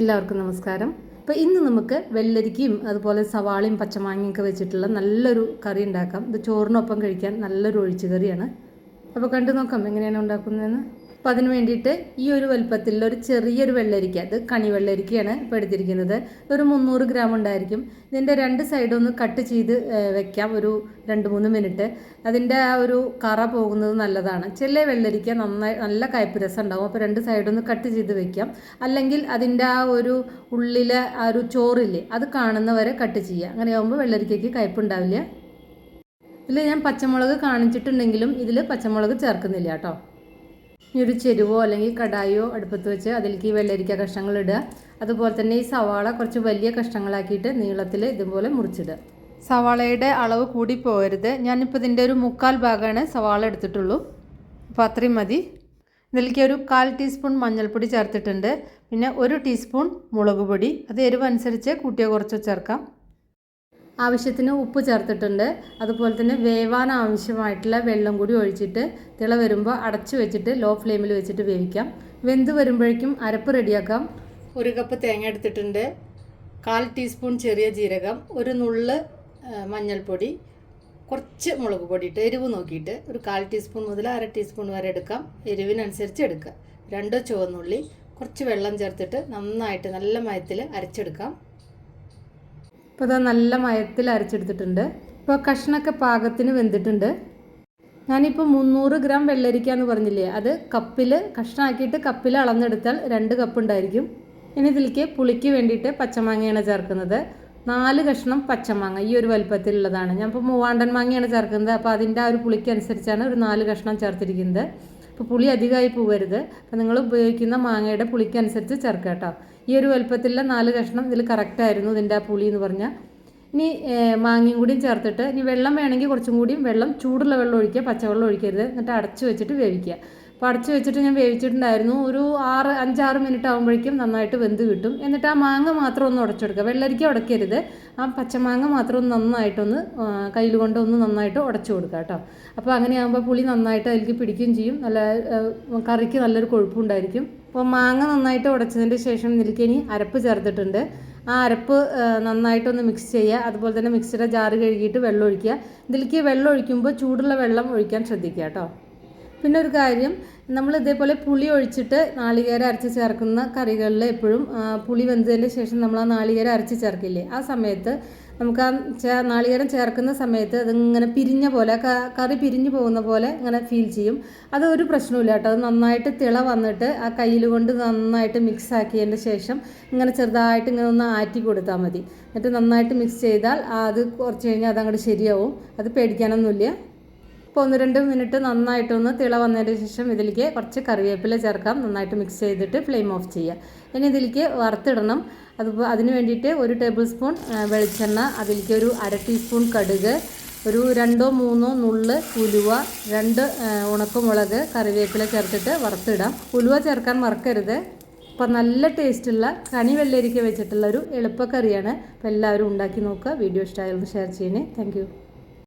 എല്ലാവർക്കും നമസ്കാരം. അപ്പോൾ ഇന്ന് നമുക്ക് വെള്ളരിക്കയും അതുപോലെ സവാളയും പച്ചമാങ്ങയും ഒക്കെ വെച്ചിട്ടുള്ള നല്ലൊരു കറി ഉണ്ടാക്കാം. ഇത് ചോറിനൊപ്പം കഴിക്കാൻ നല്ലൊരു ഒഴിച്ചു കറിയാണ്. അപ്പോൾ കണ്ടു നോക്കാം എങ്ങനെയാണ് ഉണ്ടാക്കുന്നതെന്ന്. അപ്പോൾ അതിന് വേണ്ടിയിട്ട് ഈ ഒരു വലുപ്പത്തിലുള്ള ഒരു ചെറിയൊരു വെള്ളരിക്ക അത് കണി വെള്ളരിക്കയാണ് ഇപ്പോൾ എടുത്തിരിക്കുന്നത്. ഒരു മുന്നൂറ് ഗ്രാം ഉണ്ടായിരിക്കും. ഇതിന്റെ രണ്ട് സൈഡും ഒന്ന് കട്ട് ചെയ്ത് വെക്കാം ഒരു രണ്ട് മൂന്ന് മിനിറ്റ്. അതിന്റെ ആ ഒരു കറ പോകുന്നത് നല്ലതാണ്. ചില വെള്ളരിക്ക നന്നായി നല്ല കയ്പ്പ് രസം ഉണ്ടാവും. അപ്പോൾ രണ്ട് സൈഡൊന്ന് കട്ട് ചെയ്ത് വെക്കാം. അല്ലെങ്കിൽ അതിന്റെ ആ ഒരു ഉള്ളിലെ ആ ഒരു ചോറില്ലേ അത് കാണുന്നവരെ കട്ട് ചെയ്യുക. അങ്ങനെ ആകുമ്പോൾ വെള്ളരിക്കയ്ക്ക് കയ്പ്പുണ്ടാവില്ല ഇതിൽ ഞാൻ പച്ചമുളക് കാണിച്ചിട്ടുണ്ടെങ്കിലും ഇതിൽ പച്ചമുളക് ചേർക്കുന്നില്ല കേട്ടോ. ഇനി ഒരു ചെരുവോ അല്ലെങ്കിൽ കടായോ അടുപ്പത്ത് വെച്ച് അതിലേക്ക് ഈ വെള്ളരിക്ക കഷ്ണങ്ങൾ ഇടുക. അതുപോലെ തന്നെ ഈ സവാള കുറച്ച് വലിയ കഷ്ണങ്ങളാക്കിയിട്ട് നീളത്തിൽ ഇതുപോലെ മുറിച്ചിടുക. സവാളയുടെ അളവ് കൂടി പോകരുത്. ഞാനിപ്പോൾ ഇതിന്റെ ഒരു മുക്കാൽ ഭാഗമാണ് സവാള എടുത്തിട്ടുള്ളൂ. അപ്പോൾ അത്രയും മതി. ഇതിലേക്ക് ഒരു കാൽ ടീസ്പൂൺ മഞ്ഞൾപ്പൊടി ചേർത്തിട്ടുണ്ട്. പിന്നെ ഒരു ടീസ്പൂൺ മുളക് പൊടി. അത് എരിവനുസരിച്ച് കൂട്ടിയോ കുറച്ചോ ചേർക്കാം. ആവശ്യത്തിന് ഉപ്പ് ചേർത്തിട്ടുണ്ട്. അതുപോലെ തന്നെ വേവാൻ ആവശ്യമായിട്ടുള്ള വെള്ളം കൂടി ഒഴിച്ചിട്ട് തിള വരുമ്പോൾ അടച്ചു വെച്ചിട്ട് ലോ ഫ്ലെയിമിൽ വെച്ചിട്ട് വേവിക്കാം. വെന്ത് വരുമ്പോഴേക്കും അരപ്പ് റെഡിയാക്കാം. ഒരു കപ്പ് തേങ്ങ എടുത്തിട്ടുണ്ട്. കാൽ ടീസ്പൂൺ ചെറിയ ജീരകം ഒരു നുള്ള് മഞ്ഞൾപ്പൊടി കുറച്ച് മുളക് പൊടി ഇട്ട് എരിവ് നോക്കിയിട്ട് ഒരു കാൽ ടീസ്പൂൺ മുതൽ അര ടീസ്പൂൺ വരെ എടുക്കാം. എരിവിനനുസരിച്ച് എടുക്കുക. രണ്ടോ ചുവന്നുള്ളി കുറച്ച് വെള്ളം ചേർത്തിട്ട് നന്നായിട്ട് നല്ല മയത്തിൽ അരച്ചെടുക്കാം. ഇപ്പോൾ ഇതാ നല്ല മയത്തിൽ അരച്ചെടുത്തിട്ടുണ്ട്. ഇപ്പോൾ കഷ്ണൊക്കെ പാകത്തിന് വെന്തിട്ടുണ്ട്. ഞാനിപ്പോൾ മുന്നൂറ് ഗ്രാം വെള്ളരിക്ക എന്ന് പറഞ്ഞില്ലേ അത് കപ്പിൽ കഷ്ണമാക്കിയിട്ട് കപ്പിൽ അളന്നെടുത്താൽ രണ്ട് കപ്പ് ഉണ്ടായിരിക്കും. ഇനി ഇതിലേക്ക് പുളിക്ക് വേണ്ടിയിട്ട് പച്ചമാങ്ങയാണ് ചേർക്കുന്നത്. നാല് കഷ്ണം പച്ചമാങ്ങ ഈ ഒരു വലുപ്പത്തിലുള്ളതാണ്. ഞാൻ ഇപ്പോൾ മൂവാണ്ടൻ മാങ്ങയാണ് ചേർക്കുന്നത്. അപ്പോൾ അതിന്റെ ആ ഒരു പുളിക്ക് അനുസരിച്ചാണ് ഒരു നാല് കഷ്ണം ചേർത്തിരിക്കുന്നത്. അപ്പോൾ പുളി അധികമായി പോകരുത് അപ്പോൾ നിങ്ങൾ ഉപയോഗിക്കുന്ന മാങ്ങയുടെ പുളിക്കനുസരിച്ച് ചേർക്കുക കേട്ടോ. ഈ ഒരു വലുപ്പത്തിലുള്ള നാല് കഷ്ണം ഇതിൽ കറക്റ്റായിരുന്നു ഇതിന്റെ ആ പുളി എന്ന് പറഞ്ഞാൽ ഇനി മാങ്ങയും കൂടിയും ചേർത്തിട്ട് ഇനി വെള്ളം വേണമെങ്കിൽ കുറച്ചും കൂടിയും വെള്ളം ചൂടുള്ള വെള്ളം ഒഴിക്കുക പച്ചവെള്ളം ഒഴിക്കരുത്. എന്നിട്ട് അടച്ചു വെച്ചിട്ട് വേവിക്കുക. അപ്പോൾ അടച്ചു വെച്ചിട്ട് ഞാൻ വേവിച്ചിട്ടുണ്ടായിരുന്നു. ഒരു ആറ് അഞ്ചാറ് മിനിറ്റ് ആകുമ്പോഴേക്കും നന്നായിട്ട് വെന്ത് കിട്ടും. എന്നിട്ട് ആ മാങ്ങ മാത്രം ഒന്ന് ഉടച്ചെടുക്കുക. വെള്ളരിക്ക ഉടക്കരുത്. ആ പച്ചമാങ്ങ മാത്രം ഒന്ന് നന്നായിട്ടൊന്ന് കയ്യിൽ കൊണ്ട് ഒന്ന് നന്നായിട്ട് ഉടച്ചു കൊടുക്കുക കേട്ടോ. അപ്പോൾ അങ്ങനെയാകുമ്പോൾ പുളി നന്നായിട്ട് അതിലേക്ക് പിടിക്കുകയും ചെയ്യും. നല്ല കറിക്ക് നല്ലൊരു കൊഴുപ്പുണ്ടായിരിക്കും അപ്പോൾ മാങ്ങ നന്നായിട്ട് ഉടച്ചതിന്റെ ശേഷം ഇതിലേക്ക് അരപ്പ് ചേർത്തിട്ടുണ്ട്. ആ അരപ്പ് നന്നായിട്ടൊന്ന് മിക്സ് ചെയ്യുക. അതുപോലെ തന്നെ മിക്സിയുടെ ജാറ് കഴുകിയിട്ട് വെള്ളം ഒഴിക്കുക. ഇതിലേക്ക് വെള്ളം ഒഴിക്കുമ്പോൾ ചൂടുള്ള വെള്ളം ഒഴിക്കാൻ ശ്രദ്ധിക്കുക കേട്ടോ. പിന്നെ ഒരു കാര്യം നമ്മൾ ഇതേപോലെ പുളി ഒഴിച്ചിട്ട് നാളികേരം അരച്ച് ചേർക്കുന്ന കറികളിൽ എപ്പോഴും പുളി വെന്തതിന്റെ ശേഷം നമ്മൾ ആ നാളികേരം അരച്ച് ചേർക്കില്ലേ? ആ സമയത്ത് നമുക്ക് ആ ചേ നാളികേരം ചേർക്കുന്ന സമയത്ത് അതിങ്ങനെ പിരിഞ്ഞ പോലെ കറി പിരിഞ്ഞു പോകുന്ന പോലെ ഇങ്ങനെ ഫീൽ ചെയ്യും. അത് ഒരു പ്രശ്നമില്ല കേട്ടോ. അത് നന്നായിട്ട് തിള വന്നിട്ട് ആ കയ്യിൽ കൊണ്ട് നന്നായിട്ട് മിക്സ് ആക്കിയതിന്റെ ശേഷം ഇങ്ങനെ ചെറുതായിട്ട് ഇങ്ങനെ ഒന്ന് ആറ്റി കൊടുത്താൽ മതി. എന്നിട്ട് നന്നായിട്ട് മിക്സ് ചെയ്താൽ അത് കുറച്ച് കഴിഞ്ഞാൽ അതങ്ങോട്ട് ശരിയാവും. അത് പേടിക്കാനൊന്നുമില്ല. ഇപ്പോൾ ഒന്ന് രണ്ട് മിനിറ്റ് നന്നായിട്ടൊന്ന് തിള വന്നതിന് ശേഷം ഇതിലേക്ക് കുറച്ച് കറിവേപ്പില ചേർക്കാം. നന്നായിട്ട് മിക്സ് ചെയ്തിട്ട് ഫ്ലെയിം ഓഫ് ചെയ്യുക ഇനി ഇതിലേക്ക് വറുത്തിടണം. അത് അതിന് വേണ്ടിയിട്ട് ഒരു ടേബിൾ സ്പൂൺ വെളിച്ചെണ്ണ അതിലേക്ക് ഒരു അര ടീസ്പൂൺ കടുക് ഒരു രണ്ടോ മൂന്നോ നുള്ള് ഉലുവ രണ്ട് ഉണക്കമുളക് കറിവേപ്പില ചേർത്തിട്ട് വറുത്തിടാം. ഉലുവ ചേർക്കാൻ മറക്കരുത്. അപ്പോൾ നല്ല ടേസ്റ്റുള്ള കണി വെള്ളരിക്ക വെച്ചിട്ടുള്ള ഒരു എളുപ്പക്കറിയാണ്. അപ്പോൾ എല്ലാവരും ഉണ്ടാക്കി നോക്കുക. വീഡിയോ ഇഷ്ടമായാലും ഷെയർ ചെയ്യണേ. താങ്ക്